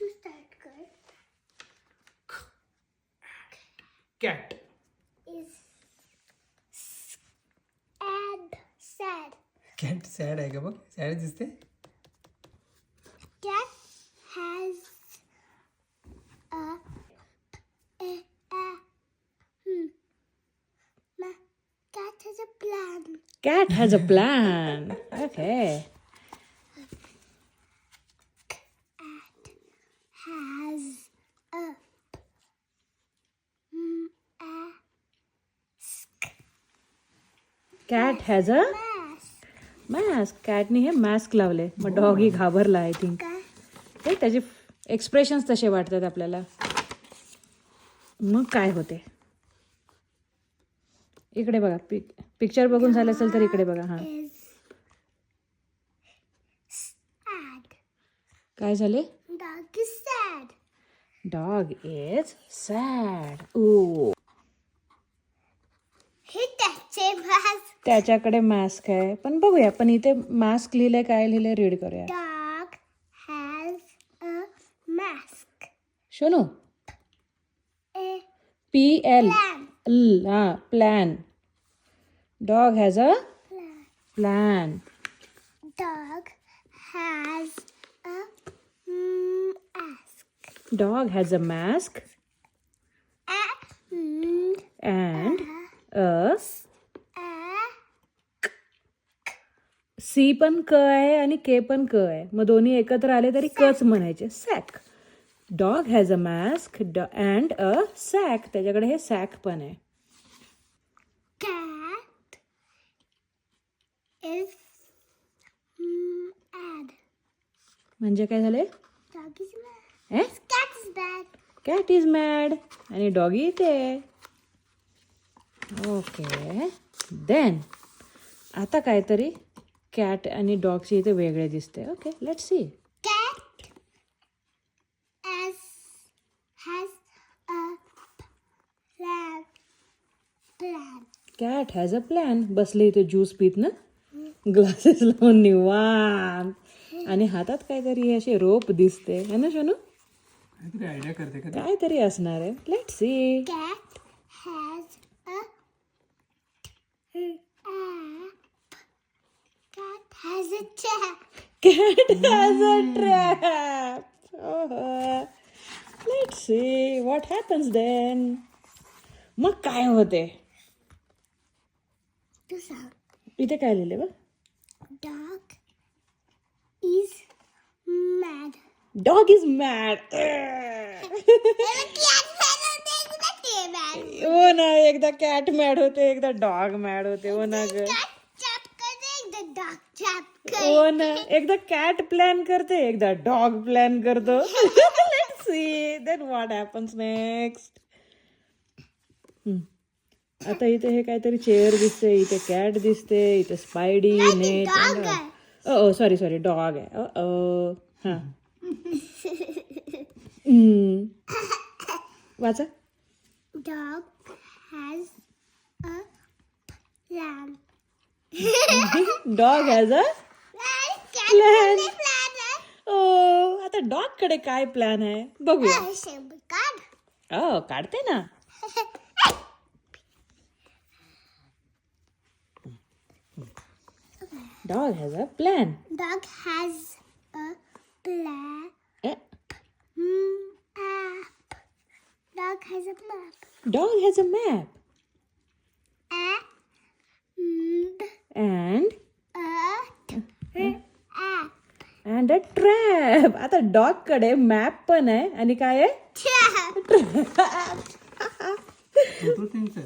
तू start कर cat is sad sad cat sad आहे का बघ सॅड दिसते cat has a a a hmm Ma, cat has a plan Cat has a plan. Okay. Cat has a mask. Mask. कॅटने हे mask लावले मग dog ही घाबरला आय थिंक ते त्याचे एक्सप्रेशन्स तसे वाटतात आपल्याला. मग काय होते? इकडे बघा पिक पिक्चर बघून झालं असेल तर इकडे बघा हां. काय झाले? Dog is sad. Dog is sad ओ त्याच्याकडे मास्क आहे. पण बघूया पण इथे मास्क लिहिलंय काय लिहिलंय रीड करूया. Dog has a mask. Shonu. P L हा plan dog has a plan. Plan dog has a mask dog has a mask and and a a C पण क आहे आणि के पण क आहे. मग दोन्ही एकत्र आले तरी कच म्हणायचे. Sack dog has a mask and a sack त्याच्याकडे हे सॅक पण आहे. Cat is mad म्हणजे काय झाले? कॅट इज मॅड आणि डॉगी इथे. ओके देन आता काहीतरी कॅट आणि डॉगची इथे वेगळे दिसते. Okay let see cat as has a plan plan. Cat has a plan बसले इथे ज्यूस पित ना? ग्लासेस लावून निवांत. आणि हातात काहीतरी असे रोप दिसते. है ना शनू? काहीतरी आयडिया करते काहीतरी असणार आहे. Let see cat has a app cat has a trap Cat has a trap. Oh, let's see what happens then. मग काय होते तू सांग इथे काय लिहिले बघ dog is mad dog is mad हो ना एकदा कॅट मॅड होते एकदा डॉग मॅड होते हो ना ग हो ना. एकदा कॅट प्लॅन करते एकदा डॉग प्लॅन करतो. Let's see then what happens next आता इथे हे काहीतरी चेअर दिसते इथे कॅट दिसते इथे स्पायडी नेट ओ सॉरी सॉरी डॉग आहे. ओ हां हम्म. वाचा. Dog has a plan. Dog has a Plan. ओ आता डॉगकडे काय प्लॅन आहे बघूया. ओ काढते ना dog has a plan Dog has a plan. Map. Dog has a map. Dog has a map And and a app. And a trap. आता डॉगकडे map पण आहे. आणि काय आहे?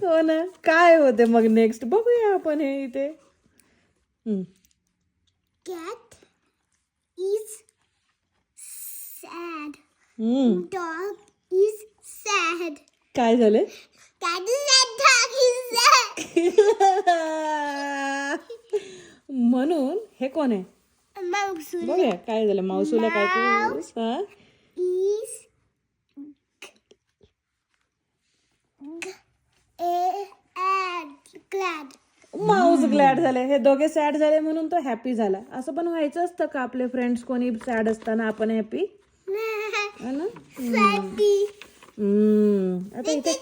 हो ना. काय होते मग नेक्स्ट बघूया आपण हे इथे. is sad. हम्म. Dog is sad. काय झालं? Is sad. म्हणून हे कोण आहे? बघूया काय झालं मावसूला काय. माऊस ग्लॅड झाले. हे दोघे सॅड झाले म्हणून तो हॅपी झाला. असं पण व्हायचं असतं का आपले फ्रेंड्स कोणी सॅड असताना आपण हॅपी आता इथे?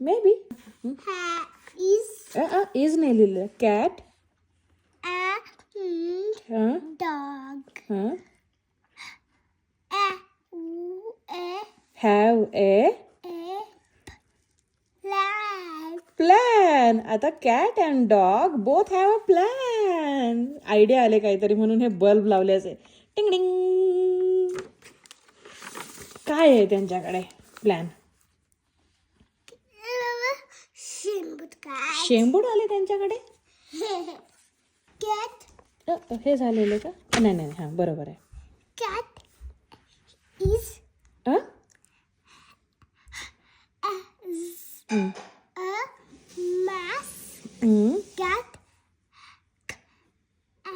मे बी इज नाही लिहिलं कॅट a mm, हां dog. हां A u a have a. Plan आता cat and dog both have a plan idea आले काहीतरी म्हणून हे बल्ब लावले असे टिंग डिंग काय आहे त्यांच्याकडे? प्लॅन. शेंबूड आले त्यांच्याकडे. अ, हे झालेले का? नाही नाही हां बरोबर आहे. Cat is a? a, हम्म. a mass हम्म. cat. A,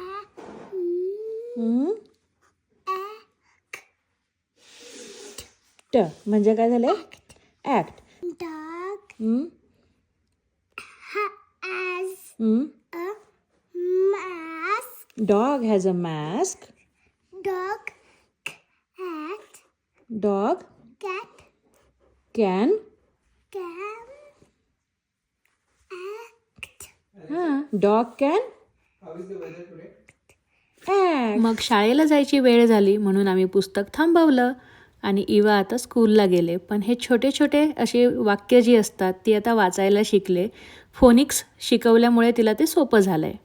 mm, हम्म. a, ट म्हणजे काय झालं act dog hmm. has hmm. a mask. Dog has a mask Dog, cat, dog cat, can dog can मग शाळेला जायची वेळ झाली म्हणून आम्ही पुस्तक थांबवलं आणि इवा आता स्कूलला गेले. पण हे छोटे छोटे असे वाक्य जी असतात ती आता वाचायला शिकले. फोनिक्स शिकवल्यामुळे तिला ते सोपं झालं आहे